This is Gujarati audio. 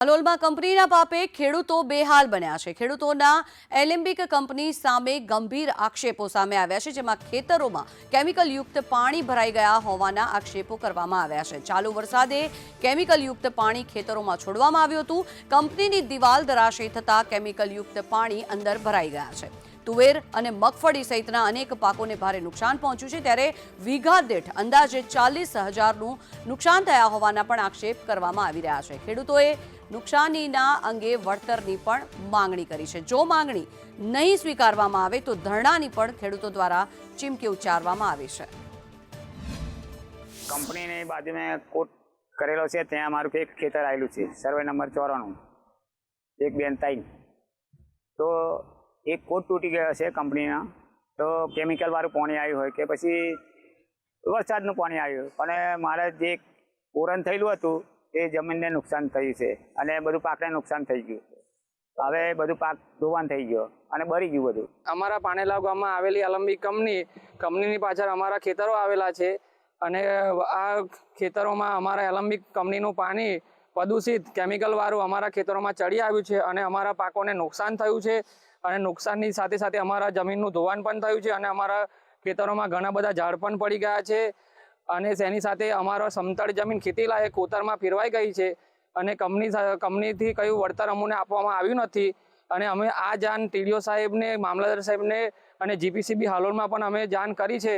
હાલોલમાં કંપનીના પાપે ખેડૂતો બેહાલ બન્યા છે. ખેડૂતોના એલિમ્બિક કંપની સામે ગંભીર આક્ષેપો સામે આવ્યા છે, જેમાં ખેતરોમાં કેમિકલયુક્ત પાણી ભરાઈ ગયા હોવાના આક્ષેપો કરવામાં આવ્યા છે. ચાલુ વરસાદે કેમિકલયુક્ત પાણી ખેતરોમાં છોડવામાં આવ્યું હતું. કંપનીની દિવાલ ધરાશયી થતાં કેમિકલયુક્ત પાણી અંદર ભરાઈ ગયા છે. તુવેર અને મગફળી સહિતના અનેક પાકોને ભારે નુકસાન પહોંચ્યું છે ત્યારે વીઘા દીઠ અંદાજે ચાલીસ હજારનું નુકસાન થયા હોવાના પણ આક્ષેપ કરવામાં આવી રહ્યા છે. ખેડૂતોએ નુકસાનીના અંગે વળતરની પણ માંગણી કરી છે. જો માંગણી નહીં સ્વીકારવામાં આવે તો ધરણાની પણ ખેડૂતો દ્વારા ચીમકી ઉચ્ચારવામાં આવી છે. કંપનીની બાજુમાં કોટ કરેલો છે, ત્યાં અમારું એક ખેતર આવેલું છે, સર્વે નંબર ચોરાણું, એક બેન તાઈ તો એક કોટ તૂટી ગયો છે કંપનીના. તો કેમિકલવાળું પાણી આવ્યું હોય કે પછી વરસાદનું પાણી આવ્યું. અને મારે જે પૂરણ થયેલું હતું, એ જમીનને નુકસાન થયું છે. અને બધું પાકને નુકસાન થઈ ગયું. હવે બધું પાક ધોવાણ થઈ ગયો અને બળી ગયું બધું. અમારા પાનેલાવ ગામમાં આવેલી અલંબી કંપની, કંપનીની પાછળ અમારા ખેતરો આવેલા છે. અને આ ખેતરોમાં અમારા એલંબિક કંપનીનું પાણી પ્રદૂષિત કેમિકલવાળું અમારા ખેતરોમાં ચડી આવ્યું છે અને અમારા પાકોને નુકસાન થયું છે. અને નુકસાનની સાથે સાથે અમારા જમીનનું ધોવાણ પણ થયું છે અને અમારા ખેતરોમાં ઘણા બધા ઝાડ પણ પડી ગયા છે. અને તેની સાથે અમારો સમતળ જમીન ખેતીલાયક કોતરમાં ફેરવાઈ ગઈ છે અને કંપની કંપનીથી કયું વળતર અમને આપવામાં આવ્યું નથી. અને અમે આ જાણ ટીડીઓ સાહેબને, મામલતદાર સાહેબને અને જીપીસીબી હાલોલમાં પણ અમે જાણ કરી છે.